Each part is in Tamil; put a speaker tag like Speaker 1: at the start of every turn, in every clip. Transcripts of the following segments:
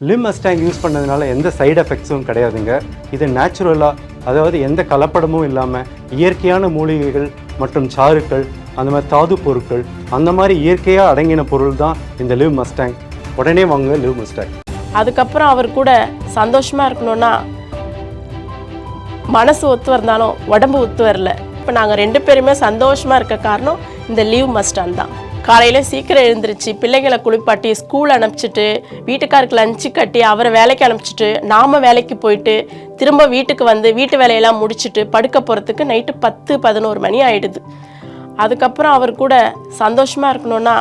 Speaker 1: லிம் அஸ்டாங் யூஸ் பண்ணதுனால எந்த சைடு எஃபெக்ட்ஸும் கிடையாதுங்க. இது நேச்சுரலாக அதாவது எந்த கலப்படமும் இல்லாமல் இயற்கையான மூலிகைகள் மற்றும் சாறுக்கள் அந்த மாதிரி தாது பொருட்கள் அந்த மாதிரி இயற்கையாக அடங்கின பொருள் தான் இந்த லிவ் மஸ்டாங். உடனே வாங்க லிவ் மஸ்டாங்.
Speaker 2: அதுக்கப்புறம் அவர் கூட சந்தோஷமாக இருக்கணும்னா மனசு ஒத்து வரந்தாலும் உடம்பு ஒத்து வரல. இப்போ நாங்கள் ரெண்டு பேருமே சந்தோஷமாக இருக்க காரணம் இந்த லீவ் மஸ்டான் தான். காலையில் சீக்கிரம் எழுந்திருச்சு பிள்ளைகளை குளிப்பாட்டி ஸ்கூல் அனுப்பிச்சிட்டு வீட்டுக்காருக்கு லஞ்சு கட்டி அவரை வேலைக்கு அனுப்பிச்சிட்டு நாம் வேலைக்கு போயிட்டு திரும்ப வீட்டுக்கு வந்து வீட்டு வேலையெல்லாம் முடிச்சுட்டு படுக்க போகிறதுக்கு நைட்டு பத்து பதினோரு மணி ஆகிடுது அதுக்கப்புறம் அவர் கூட சந்தோஷமாக இருக்கணும்னா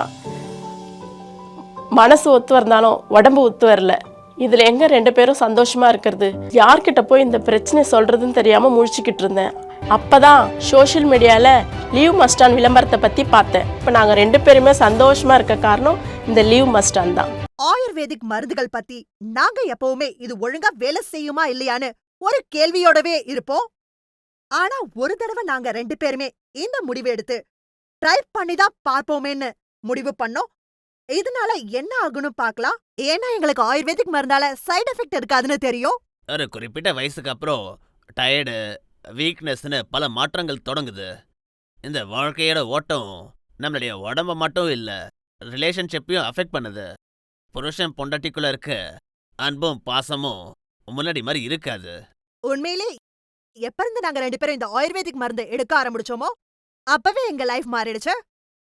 Speaker 2: மனசு ஒத்து வந்தாலும் உடம்பு ஒத்து வரல. இதில் எங்கே ரெண்டு பேரும் சந்தோஷமாக இருக்கிறது? யார்கிட்ட போய் இந்த பிரச்சனை சொல்கிறதுன்னு தெரியாமல் முழிச்சுக்கிட்டு இருந்தேன். அப்போ தான் சோஷியல் மீடியாவில் லீவ் மஸ்டான் விளம்பரத்தை பத்தி பார்த்தேன். இப்போ நாங்க ரெண்டு பேருமே சந்தோஷமா இருக்க காரணம் இந்த லீவ் மஸ்டான் தான்.
Speaker 3: ஆயுர்வேதிக் மருந்துகள் பத்தி. நாங்க எப்பவுமே இது ஒழுங்கா வேலை செய்யுமா இல்லையான்னு ஒரு கேள்வியோடவே இருப்போம். ஆனா ஒரு தடவை நாங்க ரெண்டு பேருமே இந்த முடிவு எடுத்து ட்ரை பண்ணி தான் பார்ப்போமேன்னு முடிவு பண்ணோம். இதனால என்ன ஆகும்னு பார்க்கலாம். ஏன்னா எங்களுக்கு ஆயுர்வேதிக் மருந்தால சைடு எஃபெக்ட் இருக்காதுன்னு தெரியும்.
Speaker 4: ஒரு குறிப்பிட்ட வயசுக்கு அப்புறம் டயர்டு வீக்னஸ்னு பல மாற்றங்கள் தொடங்குது. இந்த வாழ்க்கையோட ஓட்டம் நம்மளுடைய உடம்ப மட்டும் இல்ல ரிலேஷன்ஷிப்பையும் அஃபெக்ட் பண்ணுது. புருஷன் பொண்டாட்டிக்குள்ள இருக்க அன்பும் பாசமும் முன்னாடி மாதிரி இருக்காது.
Speaker 3: உண்மையிலே எப்ப இருந்து நாங்க ரெண்டு பேரும் இந்த ஆயுர்வேதிக் மருந்து எடுக்க ஆரம்பிச்சோமோ அப்பவே எங்க லைஃப் மாறிடுச்சு.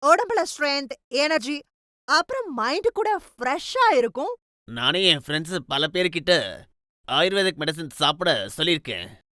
Speaker 3: உடம்புல ஸ்ட்ரென்த் எனர்ஜி அப்புறம் மைண்ட் கூட ஃப்ரெஷ்ஷா இருக்கும்.
Speaker 4: நானே என் ஃப்ரெண்ட்ஸ் பல பேர்கிட்ட ஆயுர்வேதிக் மெடிசன் சாப்பிட சொல்லியிருக்கேன்.